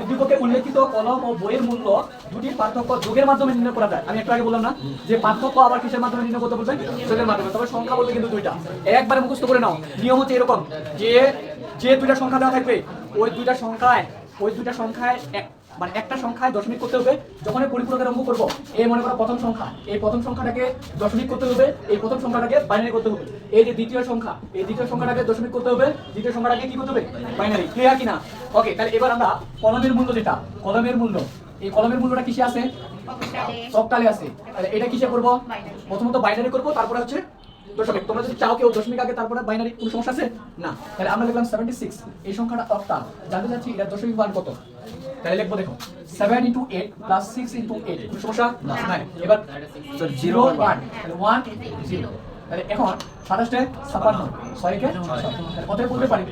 উদ্দীপকে উল্লেখিত কলম ও বইয়ের মূল্য দুটির পার্থক্য যোগের মাধ্যমে নির্ণয় করা যায়। আমি একটু আগে বললাম না যে পার্থক্য আবার কিসের মাধ্যমে নির্ণয় করতে বলবেন যোগের মাধ্যমে। তবে সংখ্যা বলতে কিন্তু দুইটা। একবারে মুখস্থ করে নাও। নিয়ম হচ্ছে এরকম যে যে দুইটা সংখ্যা দেওয়া থাকবে, ওই দুইটা সংখ্যায়, ওই দুইটা সংখ্যায় মানে একটা সংখ্যায় দশমিক করতে হবে যখন পরিপূরকের অঙ্ক করব এই মনে করো প্রথম সংখ্যা। এই প্রথম সংখ্যাটাকে দশমিক করতে হবে, এই প্রথম সংখ্যাটাকে বাইনারি করতে হবে। এই যে দ্বিতীয় সংখ্যা, এই দ্বিতীয় সংখ্যাটাকে দশমিক করতে হবে, দ্বিতীয় সংখ্যাটাকে কি করতে হবে? বাইনারি ক্লিয়ার কিনা? ওকে তাহলে এবার আমরা কলমের মূল্য যেটা কলমের মূল্য। এই কলমের মূল্যটা কিসে আছে? সবটালে। আছে। তাহলে এটা কিসে করব? প্রথমত বাইনারি করব তারপরে হচ্ছে দশমিক। তোমরা যদি চাও কেউ দশমিক আগে তারপরে বাইনারি কোনো সমস্যা আছে? না। তাহলে আমরা লিখলাম সেভেন্টি সিক্স এই সংখ্যাটা অক্টাল জানতে চাচ্ছি এটা দশমিক মান কত? তাহলে লিখব দেখো seven into eight plus six into eight কোনো সমস্যা? নাই। এবার জিরো ওয়ান তাহলে ওয়ান জিরো তাহলে এখন সাতাশটে ছাপান্ন ছয়কে অতএব বলতে পারি?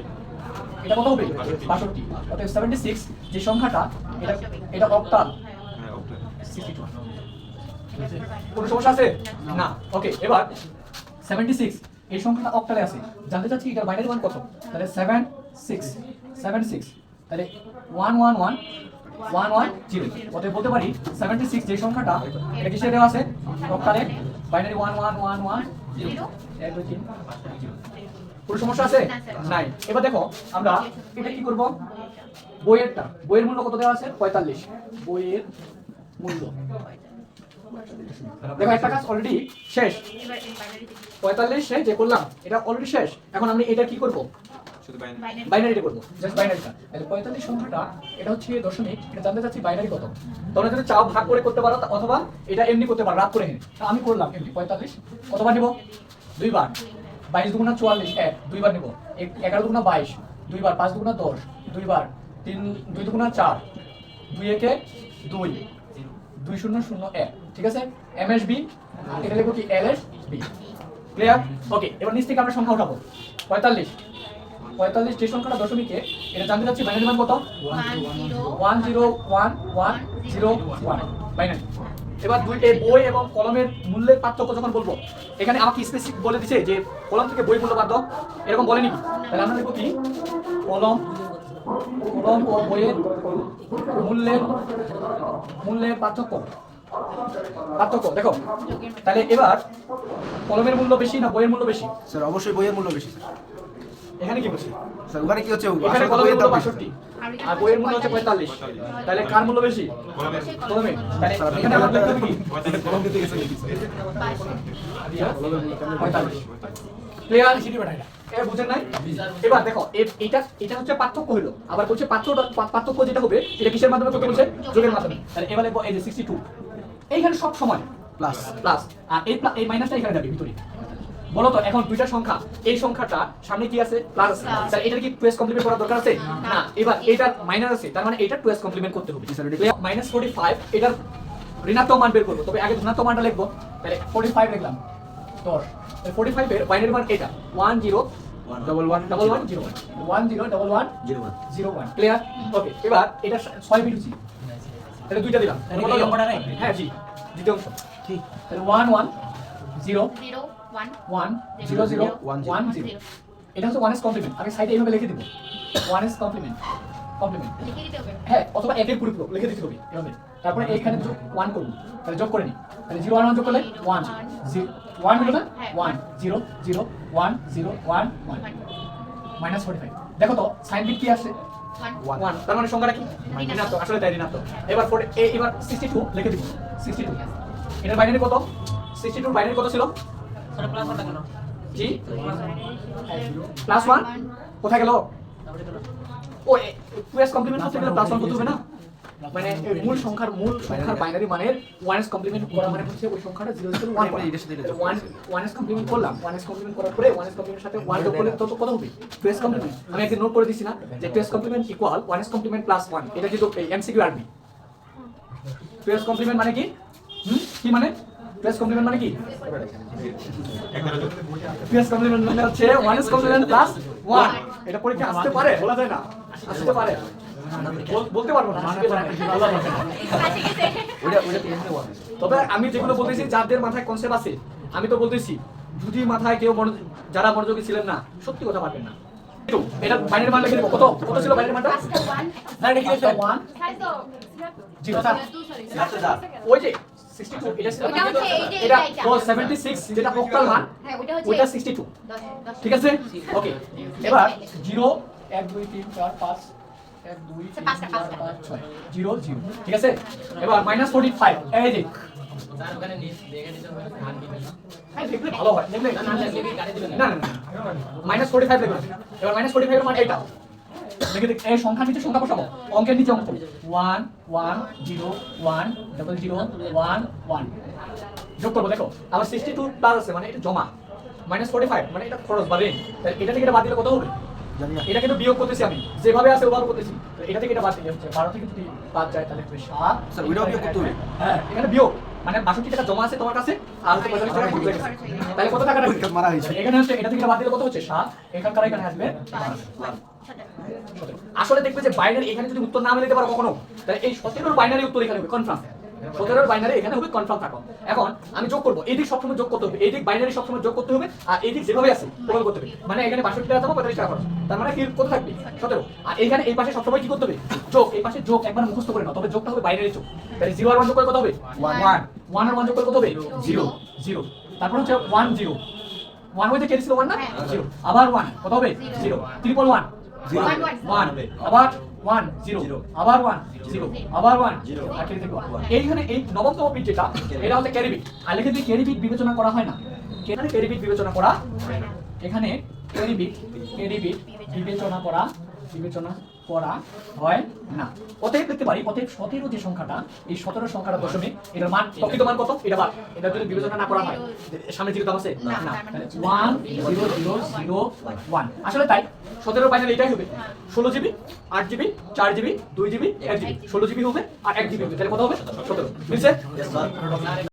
এটা কত হবে? বাষট্টি। অতএব সেভেন্টি সিক্স যে সংখ্যাটা, এটা এটা অক্টাল সিক্সটি কোনো সমস্যা আছে? না। ওকে এবার 76 এই সংখ্যাটা অক্টালে আছে। জানতে চাচ্ছি এটার বাইনারি মান কত? তাহলে 76 76 তাহলে 111 110 অতএব বলতে পারি 76 যে সংখ্যাটা এটা কিসে দেওয়া আছে? অক্টালে বাইনারি 1111 জিরো এক, দুই, তিন। জিরো। কোনো সমস্যা আছে? নাই। এবার দেখো আমরা এটা কি করব? বইয়েরটা। বইয়ের মূল্য কত দেওয়া আছে? পঁয়তাল্লিশ। বইয়ের মূল্য। দেখো একটা কাজ অলরেডি শেষ। পঁয়তাল্লিশ শেষ যে করলাম এটা অলরেডি শেষ। এখন আমি এটা কি করব? বাইনারিটা করব। জাস্ট বাইনারিটা তাহলে পঁয়তাল্লিশ সংখ্যাটা এটা হচ্ছে দশমিক এটা জানতে চাচ্ছি বাইনারি কত। তোমরা যদি চাও ভাগ করে করতে পারো অথবা এটা এমনি করতে পারো রাত করে আমি করলাম এমনি। পঁয়তাল্লিশ কতবার নিব? দুইবার। বাইশ দুগুণা চুয়াল্লিশ এক দুইবার নেব। এগারো দুগুণা বাইশ দুইবার পাঁচ দুগুণা দশ দুইবার তিন দুই দুগুণা চার দুই একে দুই দুই শূন্য শূন্য এক ঠিক আছে? এম এস বি এটা লিখব কি? L S B clear okay এবার নিচ থেকে আমরা সংখ্যা উঠাবো। পঁয়তাল্লিশ। পঁয়তাল্লিশ যে সংখ্যাটা দশমিকে এটা জানতে চাচ্ছি বাইনারি মান কত? One zero one zero one one zero one binary এবার দুই এই বই এবং কলমের মূল্যের পার্থক্য যখন বলব, এখানে আমাকে স্পেসিফিক বলে দিছে যে কলম থেকে বই মূল্য বাদ এরকম বলেনি। তাহলে আমরা দেখব কি? কলম কলম ও বইয়ের মূল্যের মূল্যের পার্থক্য। পার্থক্য দেখো। তাহলে এবার কলমের মূল্য বেশি না বইয়ের মূল্য বেশি? স্যার অবশ্যই বইয়ের মূল্য বেশি এখানে কি বলছি? স্যার ওখানে কি হচ্ছে? এখানে কলমের মূল্য দাম বেশি। বাষট্টি। আর বইয়ের মূল্য হচ্ছে পঁয়তাল্লিশ। তাহলে কার মূল্য বেশি? কলমের তাহলে এখানে আমার লিখতে কি কলম দিতে গেছেন নাকি? পঁয়তাল্লিশ। ক্লিয়ার এ বুঝেন নাই? এবার দেখো এটা এটা হচ্ছে পার্থক্য হলো। আবার বলছে পার্থক্য পার্থক্য যেটা হবে এটা কিসের মাধ্যমে করতে বলছে? যোগের মাধ্যমে। তাহলে এবার এই যে সিক্সটি টু এইখানে সব সময়। প্লাস প্লাস আর এই এই মাইনাসটা এখানে যাবে ভিতরে। বলো তো এখন দুইটা সংখ্যা এই সংখ্যাটা সামনে কি আছে? প্লাস আছে. তাহলে এটার কি টুয়েস কমপ্লিমেন্ট করার দরকার আছে? না। এবার এটা মাইনাস আছে তার মানে এটা টুয়েস কমপ্লিমেন্ট করতে হবে। Sir, এটা- মাইনাস ফোর্টি ফাইভ এটার ঋণাত্মক মান বের করব। তবে আগে ধনাত্মক মানটা লিখব। তাহলে ফোর্টি ফাইভ লিখলাম। দশ। ফোর্টি ফাইভ এর বাইনারি মান এটা। One zero double one double one zero one zero double one zero one zero one clear okay এবার এটা ছয় বিট উচিত দুইটা দিলাম। তাহলে এই অঙ্কটা নেই? হ্যাঁ জি। দ্বিতীয় অংশ। ঠিক। তাহলে one one zero zero one one zero zero one one zero এটা হচ্ছে ওয়ান এস কমপ্লিমেন্ট আমি সাইডে এইভাবে লিখে দিব। ওয়ান এস কমপ্লিমেন্ট কমপ্লিমেন্ট লিখে দিতে হবে। হ্যাঁ অথবা একের পরিপূরক লিখে দিতে হবে। এভাবে। তারপরে এইখানে যোগ ওয়ান করুন। তাহলে যোগ করে নিই। তাহলে জিরো ওয়ান ওয়ান যোগ করলে ওয়ান ওয়ান হলো না? হ্যাঁ, one zero zero one zero one one minus forty five দেখো তো সাইন বিট কি আসছে ওয়ান তার মানে সংখ্যাটা কি? ঋণাত্মক আসলে তাই ঋণাত্মক এবার ফোর্টি এবার সিক্সটি টু লিখে দিব। সিক্সটি টু এটার বাইনারি কত? সিক্সটি টুর বাইনারি কত ছিল? জি প্লাস ওয়ান কোথায় গেল? ও টু এস কমপ্লিমেন্ট করতে গেলে প্লাস ওয়ান করতে হবে না? মানে মূল সংখ্যার মূল সংখ্যার বাইনারি মানের ওয়ান এস কমপ্লিমেন্ট করা মানে হচ্ছে ওই সংখ্যাটা zero zero one one one's complement করলাম ওয়ান এস কমপ্লিমেন্ট করার পরে ওয়ান এস কমপ্লিমেন্টের সাথে ওয়ান যোগ করলে তত কত হবে? টু এস কমপ্লিমেন্ট আমি একদিন নোট করে দিছি না যে two's complement equal one's complement plus one এটা কিন্তু এমসিকিউ আরবি টু এস কমপ্লিমেন্ট মানে কি? হুম? কি মানে? টু কমপ্লিমেন্ট মানে কি? টু কমপ্লিমেন্ট মানে হচ্ছে one's complement plus one এটা পরীক্ষা আসতে পারে বলা যায় না। আসতে পারে। বলতে পারব না তবে আমি যেগুলো বলতেছি যাদের মাথায় কনসেপ্ট আছে আমি তো বলতেছি যদি মাথায় কেউ যারা মনোযোগী ছিলেন না সত্যি কথা পারবেন না। এটা বাইনারি মান লিখে কত? কত ছিল বাইনারি মানটা না এটা কি পাঁচটা আছে ওয়ান তাই তো জিরো স্যার ওই যে 62 এটা ছিল ওটা হচ্ছে এই যে এটা এটা, তো এটা। 76 যেটা অক্টাল মান হ্যাঁ ওটা ওইটা 62 দশ দশ ঠিক আছে? ওকে এবার 0 1 2 3 4 5 1 2 3 পাঁচটা, 4 পাঁচটা। 5 6 0 0 ঠিক আছে? এবার মাইনাস 45 এই যে। স্যার ওখানে নিচ দেখে দিতে হবে ধান দিবেন না এই দেখলে ভালো না, না, দেখলে? কি গাড়ি দিবেন না না না। মাইনাস 45 দেখবে এবার মাইনাস 45 এর মান এই সংখ্যা নিচে সংখ্যা অঙ্কের নিচে 1 1 0 1 ডাবল 0 1 1 যোগ করব দেখো। আমার 62 প্লাস আছে মানে এটা জমা। মাইনাস 45 মানে এটা খরচ বা এটা থেকে এটা বাদ দিলে কত হবে? এটা কিন্তু বিয়োগ করতেছি আমি। যেভাবে আছে ওভাবে করতেছি। তো এটা থেকে এটা বাদ 12 থেকে যদি বাদ যায় তাহলে 7 স্যার ওইটাও বিয়োগ করতে হবে। হ্যাঁ এখানে বিয়োগ। মানে 62 টাকা জমা আছে তোমার কাছে আর 45 টাকা তাহলে কত টাকা মারা হয়েছে। এখানে হচ্ছে এটা থেকে বাদ দিলে কত হচ্ছে? 7 এখানকার এখানে আসবে? আসলে দেখবে যে বাইনারি এখানে যদি উত্তর না মিলতে পারো কখনো তাহলে এই সতেরোর বাইনারি উত্তর এখানে হবে। কনফার্ম সতেরোর বাইনারি এখানে হবে কনফার্ম থাকো। এখন আমি যোগ করব। এদিক সবসময় যোগ করতে হবে। এদিক বাইনারি সবসময় যোগ করতে হবে আর এদিক যেভাবে আছে ওভাবে করতে হবে। মানে এখানে বাষট্টি টাকা দেবো পঁয়তাল্লিশ টাকা খরচ তার মানে কি কত থাকবে? সতেরো। আর এখানে এই পাশে সবসময় কি করতে হবে? যোগ। এই পাশে যোগ একবার মুখস্থ করে নাও তবে যোগটা হবে বাইনারি যোগ। তাহলে জিরো আর ওয়ান যোগ করে কত হবে? ওয়ান ওয়ান আর ওয়ান যোগ করে কত হবে? জিরো জিরো তারপর হচ্ছে ওয়ান জিরো ওয়ান হইতে কেটে ছিল ওয়ান না? হ্যাঁ। জিরো আবার ওয়ান কত হবে? Zero triple one zero. One আবার ওয়ান জিরো. আবার ওয়ান জিরো আবার ওয়ান জিরো আর থেকে এইখানে এই নবমতম বিট যেটা এটা হচ্ছে ক্যারিবিট আর লিখে দিই ক্যারিবিট বিবেচনা করা হয় না এখানে ক্যারিবিট বিবেচনা করা এখানে ক্যারিবিট ক্যারিবিট বিবেচনা করা বিবেচনা করা হয় না। অতএব দেখতে পারি অতএব সতেরো যে সংখ্যাটা এই সতেরো সংখ্যাটা দশমিক এটার মান প্রকৃত মান কত? এটা বাদ। এটা যদি বিবেচনা না করা হয় সামনে জিরো দাম আছে না, one zero zero zero one আসলে তাই সতেরো বাইনারি এটাই হবে। ষোলো জিবি আট জিবি চার জিবি দুই জিবি এক জিবি ষোলো জিবি হবে আর এক জিবি হবে। তাহলে কত হবে? সতেরো। বুঝছে